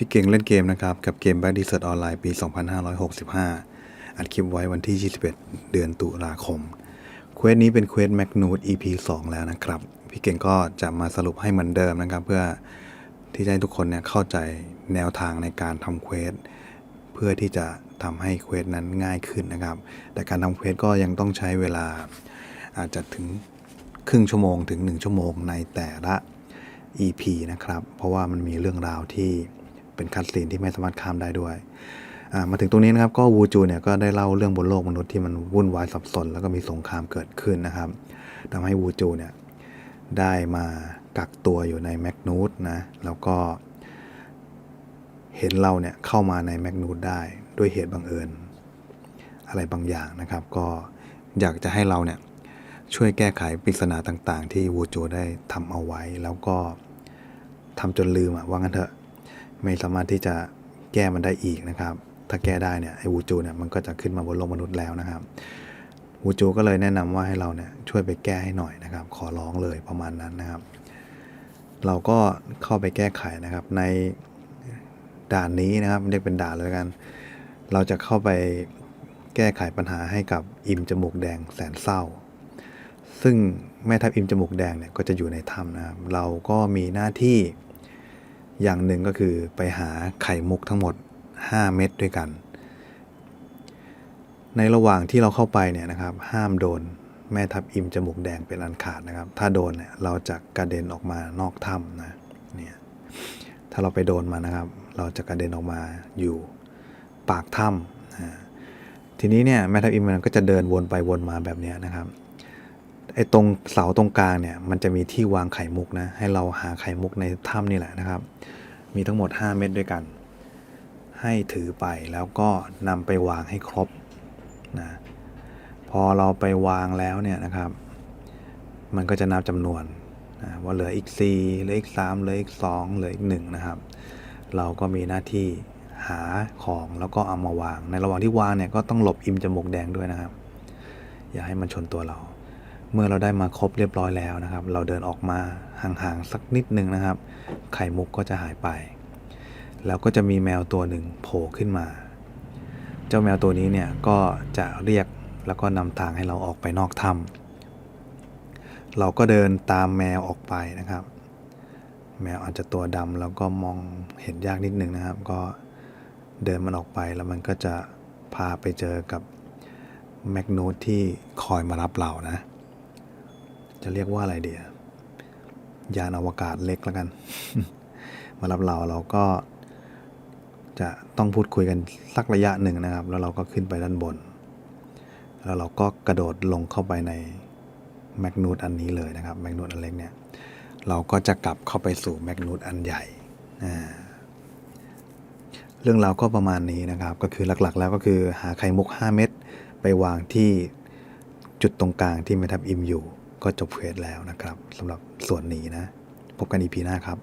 พี่เก่งเล่นเกมนะครับ กับเกม Back d e s e r t ออนไลน์ปี 2565 อัดคลิปไว้วันที่ 21 เดือนตุลาคม เควสนี้เป็นเควส m a g n u s EP 2 แล้วนะครับ พี่เก่งก็จะมาสรุปให้เหมือนเดิมนะครับ เพื่อที่จะให้ทุกคนเนี่ยเข้าใจแนวทางในการทำเควสเพื่อที่จะทำให้เควสนั้นง่ายขึ้นนะครับ แต่การทำเควสก็ยังต้องใช้เวลาอาจจะถึงครึ่งชั่วโมงถึง 1 ชั่วโมงในแต่ละ EP นะครับ เพราะว่ามันมีเรื่องราวที่ เป็นคัดซีนที่ไม่สามารถข้ามได้ด้วยมาถึงตรงนี้นะครับก็วูจูเนี่ยก็ได้เล่าเรื่องบนโลกมนุษย์ที่มันวุ่นวายสับสน แล้วก็มีสงครามเกิดขึ้นนะครับทำให้วูจูเนี่ยได้มากักตัวอยู่ในแมกนูสนะแล้วก็เห็นเราเนี่ยเข้ามาในแมกนูสได้ด้วยเหตุบังเอิญ อะไรบางอย่างนะครับ ก็อยากจะให้เราเนี่ยช่วยแก้ไขปริศนาต่างๆ ที่วูจูได้ทำเอาไว้ แล้วก็ทำจนลืมอะว่างั้นเถอะ ไม่สามารถที่จะแก้มันได้อีกนะครับ ถ้าแก้ได้เนี่ยไอ้วูจูเนี่ยมันก็จะขึ้นมาบนโลกมนุษย์แล้วนะครับวูจูก็เลยแนะนำว่าให้เราเนี่ยช่วยไปแก้ให้หน่อยนะครับ ขอร้องเลยประมาณนั้นนะครับ เราก็เข้าไปแก้ไขนะครับ ในด่านนี้นะครับเรียกเป็นด่านเลยกัน เราจะเข้าไปแก้ไขปัญหาให้กับอิมจมูกแดงแสนเศร้า ซึ่งแม่ทัพอิมจมูกแดงเนี่ยก็จะอยู่ในถ้ำนะครับ เราก็มีหน้าที่ อย่างหนึ่งก็คือไปหาไข่มุกทั้งหมด 5 เม็ดด้วยกัน ในระหว่างที่เราเข้าไปเนี่ยนะครับ ห้ามโดนแม่ทัพอิมจมูกแดงเป็นอันขาดนะครับ ถ้าโดนเนี่ยเราจะกระเด็นออกมานอกถ้ำนะเนี่ยถ้าเราไปโดนมานะครับ เราจะกระเด็นออกมาอยู่ปากถ้ำอ่าทีนี้เนี่ยแม่ทัพอิมมันก็จะเดินวนไปวนมาแบบนี้นะครับ อ้ตรงเสาตรงกลางเนี่ยมันจะมีที่วางไข่มุกนะให้เราหาไข่มุกในถ้ำนี่แหละนะครับ มีทั้งหมด 5 เม็ดด้วยกัน ให้ถือไปแล้วก็นำไปวางให้ครบนะพอเราไปวางแล้วเนี่ยนะครับ มันก็จะนับจำนวนนะว่าเหลืออีก 4 เหลืออีก 3 เหลืออีก 2 เหลืออีก 1 นะครับ เราก็มีหน้าที่หาของแล้วก็เอามาวาง ในระหว่างที่วางเนี่ยก็ต้องหลบอิมจมูกแดงด้วยนะครับ อย่าให้มันชนตัวเรา เมื่อเราได้มาครบเรียบร้อยแล้วนะครับ เราเดินออกมาห่างๆสักนิดนึงนะครับ ไข่มุกก็จะหายไป แล้วก็จะมีแมวตัวหนึ่งโผล่ขึ้นมา เจ้าแมวตัวนี้เนี่ยก็จะเรียกแล้วก็นำทางให้เราออกไปนอกถ้ำเราก็เดินตามแมวออกไปนะครับ แมวอาจจะตัวดำแล้วก็มองเห็นยากนิดนึงนะครับ ก็เดินมันออกไปแล้วมันก็จะพาไปเจอกับแมกนูตที่คอยมารับเรานะ จะเรียกว่าอะไรเดียยานอวกาศเล็กแล้วกัน มารับเราเราก็จะต้องพูดคุยกันสักระยะหนึ่งนะครับ แล้วเราก็ขึ้นไปด้านบน แล้วเราก็กระโดดลงเข้าไปในแมกนูตอันนี้เลยนะครับแมกนูตอันเล็กเนี่ยเราก็จะกลับเข้าไปสู่แมกนูตอันใหญ่เรื่องราวก็ประมาณนี้นะครับ ก็คือหลักๆ แล้วก็คือหาไข่มุก 5 เม็ดไปวางที่จุดตรงกลางที่แม่ทับอิมอยู่ ก็จบเควสแล้วนะครับสำหรับส่วนนี้นะ พบกันอีพีหน้าครับ